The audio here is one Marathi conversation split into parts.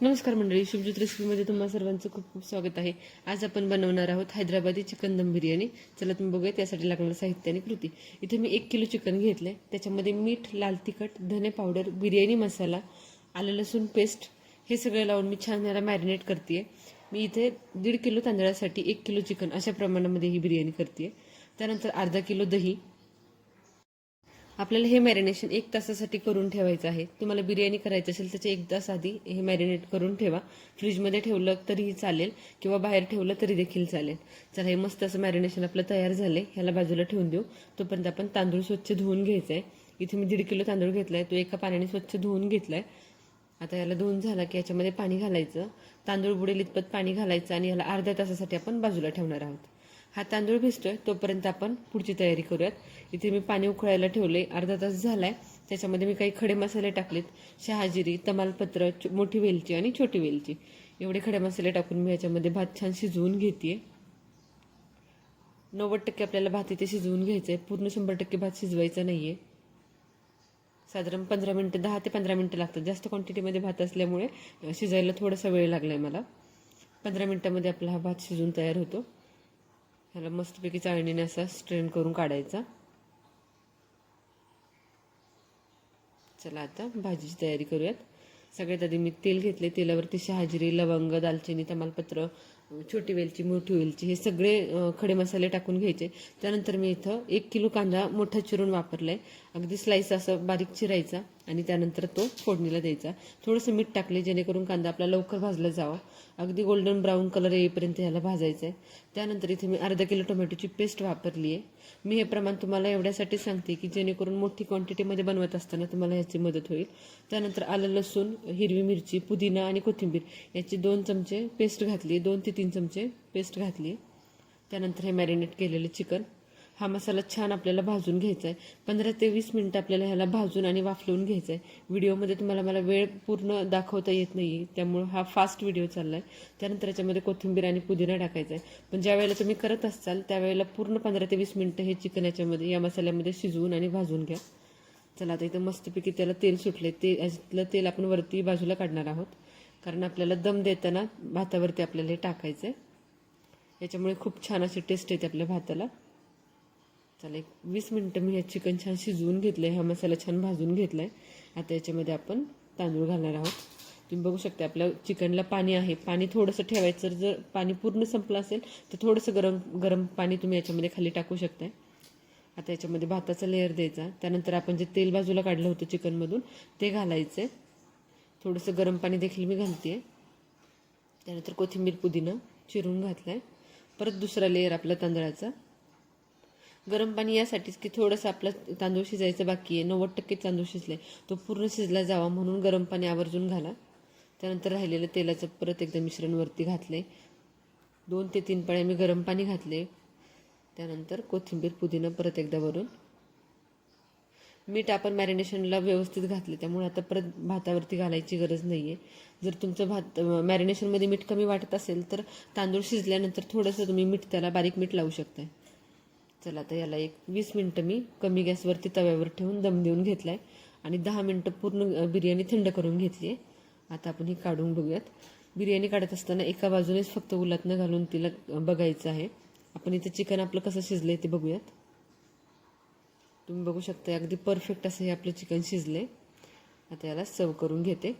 नमस्कार मंडळी शिवजूत रेसिपीमध्ये तुम्हा सर्वांचं खूप खूप स्वागत आहे. आज आपण बनवणार आहोत हैदराबादी चिकन दम बिर्याणी. चला तुम्ही बघूया त्यासाठी लागणारं साहित्य आणि कृती. इथे मी एक किलो चिकन घेतलं आहे त्याच्यामध्ये मीठ लाल तिखट धने पावडर बिर्याणी मसाला आलं लसूण पेस्ट हे सगळं लावून मी छान याला मॅरिनेट करते मी इथे दीड किलो तांदळासाठी एक किलो चिकन अशा प्रमाणामध्ये ही बिर्याणी करते त्यानंतर अर्धा किलो दही आपल्याला हे मॅरिनेशन एक तासासाठी करून ठेवायचं आहे. तुम्हाला बिर्याणी करायची असेल त्याच्या एक तास आधी हे मॅरिनेट करून ठेवा. फ्रीजमध्ये ठेवलं तरीही चालेल किंवा बाहेर ठेवलं तरी देखील चालेल. चला हे मस्त असं मॅरिनेशन आपलं तयार झालं आहे ह्याला बाजूला ठेवून देऊ. तोपर्यंत आपण तांदूळ स्वच्छ धुवून घ्यायचा आहे इथे मी दीड किलो तांदूळ घेतला आहे तो एका पाण्याने स्वच्छ धुवून घेतला आहे आता याला धुवून झाला की याच्यामध्ये पाणी घालायचं. तांदूळ बुडेल इतपत पाणी घालायचं आणि याला अर्ध्या तासासाठी आपण बाजूला ठेवणार आहोत. हा तांदूळ भिजतोय तोपर्यंत आपण पुढची तयारी करूयात. इथे मी पाणी उकळायला ठेवले अर्धा तास झालाय. त्याच्यामध्ये मी काही खडे मसाले टाकलेत. शहाजिरी तमालपत्र मोठी वेलची आणि छोटी वेलची. एवढे खडे मसाले टाकून मी याच्यामध्ये भात छान शिजवून घेते नव्वद टक्के आपल्याला भात इथे शिजवून घ्यायचं आहे पूर्ण शंभर टक्के भात शिजवायचा आहे साधारण पंधरा मिनटं दहा ते पंधरा मिनटं लागतात. जास्त क्वांटिटीमध्ये भात असल्यामुळे शिजायला थोडासा वेळ लागला आहे मला. पंधरा मिनटामध्ये आपला हा भात शिजून तयार होतो. ह्याला मस्तपैकी चाळणीने असा स्ट्रेन करून काढायचा. चला आता भाजीची तयारी करूयात. सगळ्यात आधी मी तेल घेतले तेलावरती शहाजिरी लवंग दालचिनी तमालपत्र छोटी वेलची मोठी वेलची हे सगळे खडे मसाले टाकून घ्यायचे. त्यानंतर मी इथं एक किलो कांदा मोठा चिरून वापरलाय. अगदी स्लाइस असं बारीक चिरायचा आणि त्यानंतर तो फोडणीला द्यायचा. थोडंसं मीठ टाकले जेणेकरून कांदा आपला लवकर भाजला जावा. अगदी गोल्डन ब्राऊन कलर येईपर्यंत ह्याला भाजायचं आहे त्यानंतर इथे मी अर्धा किलो टोमॅटोची पेस्ट वापरली आहे मी हे प्रमाण तुम्हाला एवढ्यासाठी सांगते की जेणेकरून मोठी क्वांटिटीमध्ये बनवत असताना तुम्हाला ह्याची मदत होईल. त्यानंतर आलं लसूण हिरवी मिरची पुदिना आणि कोथिंबीर याची दोन चमचे पेस्ट घातली दोन ते तीन चमचे पेस्ट घातली. त्यानंतर हे मॅरिनेट केलेलं चिकन हा मसाला छान आपल्याला भाजून घ्यायचा आहे पंधरा ते वीस मिनटं आपल्याला ह्याला भाजून आणि वाफलवून घ्यायचा आहे व्हिडिओमध्ये तुम्हाला मला वेळ पूर्ण दाखवता येत नाही त्यामुळं हा फास्ट व्हिडिओ चाललाय. त्यानंतर याच्यामध्ये कोथिंबीर आणि पुदिना टाकायचा आहे पण ज्या वेळेला तुम्ही करत असाल त्यावेळेला पूर्ण पंधरा ते वीस मिनटं हे चिकन याच्यामध्ये या मसाल्यामध्ये शिजवून आणि भाजून घ्या. चला आता इथं मस्तपैकी त्याला तेल सुटले ते याच्यातलं तेल आपण वरती बाजूला काढणार आहोत. कारण आपल्याला दम देताना भातावरती आपल्याला हे टाकायचं आहे याच्यामुळे खूप छान अशी टेस्ट येते आपल्या भाताला. चला एक वीस मिनटं मी हे चिकन छान शिजवून घेतलं आहे हा मसाला छान भाजून घेतलाय. आता याच्यामध्ये आपण तांदूळ घालणार आहोत. तुम्ही बघू शकता आपल्या चिकनला पाणी आहे. पाणी थोडंसं ठेवायचं. जर पाणी पूर्ण संपलं असेल तर थोडंसं गरम गरम पाणी तुम्ही याच्यामध्ये खाली टाकू शकताय. आता याच्यामध्ये भाताचा लेअर द्यायचा. त्यानंतर आपण जे तेल बाजूला काढलं होतं चिकनमधून ते घालायचं आहे थोडंसं गरम पाणी देखील मी घालते. आहे त्यानंतर कोथिंबीर पुदिना चिरून घातला आहे परत दुसरा लेअर आपला तांदळाचा. गरम पाणी यासाठीच की थोडंसं आपला तांदूळ शिजायचं बाकी आहे. नव्वद टक्के तांदूळ शिजला आहे तो पूर्ण शिजला जावा म्हणून गरम पाणी आवर्जून घाला. त्यानंतर राहिलेलं तेलाचं परत एकदा मिश्रण वरती आहे दोन ते तीन पळ्या मी गरम पाणी घातले त्यानंतर कोथिंबीर पुदिना परत एकदा वरून. मीठ आपण मॅरिनेशनला व्यवस्थित घातले त्यामुळे आता परत भातावरती घालायची गरज नाही आहे जर तुमचं भात मॅरिनेशनमध्ये मीठ कमी वाटत असेल तर तांदूळ शिजल्यानंतर थोडंसं तुम्ही मीठ त्याला बारीक मीठ लावू शकताय. चला आता याला एक वीस मिनटं मी कमी गॅसवरती तव्यावर ठेवून दम देऊन घेतला आहे आणि दहा मिनटं पूर्ण बिर्याणी थंड करून घेतली आहे आता आपण ही काढून बघूयात. बिर्याणी काढत असताना एका बाजूनेच फक्त उलटनं घालून तिला बघायचं आहे. आपण इथं चिकन आपलं कसं शिजलं आहे ते बघूयात. तुम्ही बघू शकता अगदी परफेक्ट असं हे आपलं चिकन शिजले. आता याला सर्व करून घेते.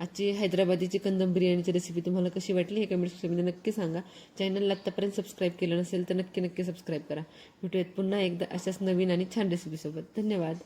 आजची हैदराबादी चिकन दम बिर्याणीची रेसिपी तुम्हाला कशी वाटली हे कमेंट सेक्शनमध्ये नक्की सांगा. चॅनलला आत्तापर्यंत सबस्क्राईब केलं नसेल तर नक्की नक्की सबस्क्राईब करा. भेटूयात पुन्हा एकदा अशाच नवीन आणि छान रेसिपीसोबत धन्यवाद.